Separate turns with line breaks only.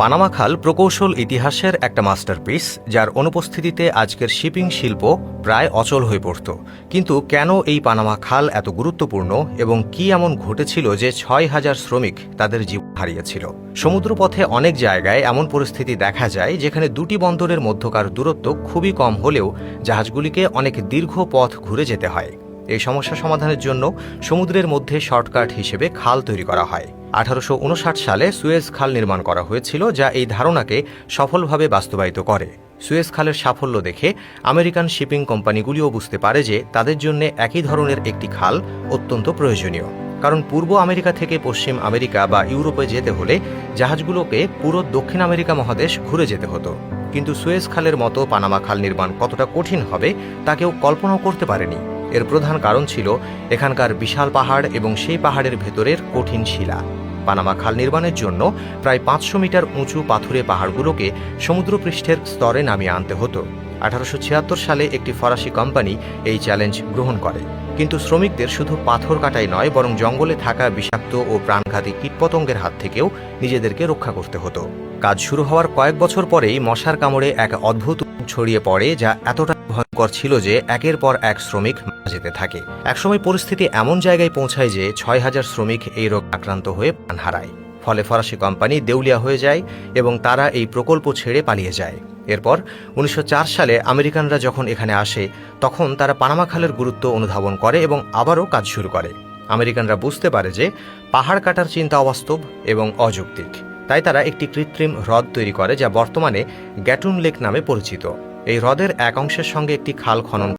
Panama খাল প্রকৌশল ইতিহাসের একটা মাস্টারপিস, যার অনুপস্থিতিতে আজকের শিপিং শিল্প প্রায় অচল হয়ে পড়ত। কিন্তু কেন এই পানামা খাল এত গুরুত্বপূর্ণ এবং কি এমন ঘটেছিল যে ছয় হাজার শ্রমিক তাদের জীবন হারিয়েছিল? সমুদ্রপথে অনেক জায়গায় এমন পরিস্থিতি দেখা যায়, যেখানে দুটি বন্দরের মধ্যকার দূরত্ব খুবই কম হলেও জাহাজগুলিকে অনেক দীর্ঘ পথ ঘুরে যেতে হয়। এই সমস্যা সমাধানের জন্য সমুদ্রের মধ্যে শর্টকাট হিসেবে খাল তৈরি করা হয়। আঠারোশো উনষাট সালে সুয়েজ খাল নির্মাণ করা হয়েছিল, যা এই ধারণাকে সফলভাবে বাস্তবায়িত করে। সুয়েজ খালের সাফল্য দেখে আমেরিকান শিপিং কোম্পানিগুলিও বুঝতে পারে যে তাদের জন্য একই ধরনের একটি খাল অত্যন্ত প্রয়োজনীয়। কারণ পূর্ব আমেরিকা থেকে পশ্চিম আমেরিকা বা ইউরোপে যেতে হলে জাহাজগুলোকে পুরো দক্ষিণ আমেরিকা মহাদেশ ঘুরে যেতে হতো। কিন্তু সুয়েজ খালের মতো পানামা খাল নির্মাণ কতটা কঠিন হবে, তা কেউ কল্পনাও করতে পারেনি। এর প্রধান কারণ ছিল এখানকার বিশাল পাহাড় এবং সেই পাহাড়ের ভেতরের কঠিন শিলা। পানামা খাল নির্মাণের জন্য প্রায় পাঁচশো মিটার উঁচু পাথুরে পাহাড়গুলোকে সমুদ্রপৃষ্ঠের স্তরে নামিয়ে আনতে হতো। আঠারোশো সালে একটি ফরাসি কোম্পানি এই চ্যালেঞ্জ গ্রহণ করে। কিন্তু শ্রমিকদের শুধু পাথর কাটাই নয়, বরং জঙ্গলে থাকা বিষাক্ত ও প্রাণঘাতী কীটপতঙ্গের হাত থেকেও নিজেদেরকে রক্ষা করতে হতো। কাজ শুরু হওয়ার কয়েক বছর পরেই মশার কামড়ে এক অদ্ভুত ছড়িয়ে পড়ে, যা এতটা ভয়ঙ্কর ছিল যে একের পর এক শ্রমিক যেতে থাকে। একসময় পরিস্থিতি এমন জায়গায় পৌঁছায় যে ছয় হাজার শ্রমিক এই রোগ আক্রান্ত হয়ে প্রাণ হারায়। ফলে ফরাসি কোম্পানি দেউলিয়া হয়ে যায় এবং তারা এই প্রকল্প ছেড়ে পালিয়ে যায়। এরপর উনিশশো চার সালে আমেরিকানরা যখন এখানে আসে, তখন তারা পানামা খালের গুরুত্ব অনুধাবন করে এবং আবারও কাজ শুরু করে। আমেরিকানরা বুঝতে পারে যে পাহাড় কাটার চিন্তা অবাস্তব এবং অযৌক্তিক। তাই তারা একটি কৃত্রিম হ্রদ তৈরি করে যা বর্তমানে গ্যাটুন লেক নামে পরিচিত। এই হ্রদের এক অংশের সঙ্গে একটি খাল খনন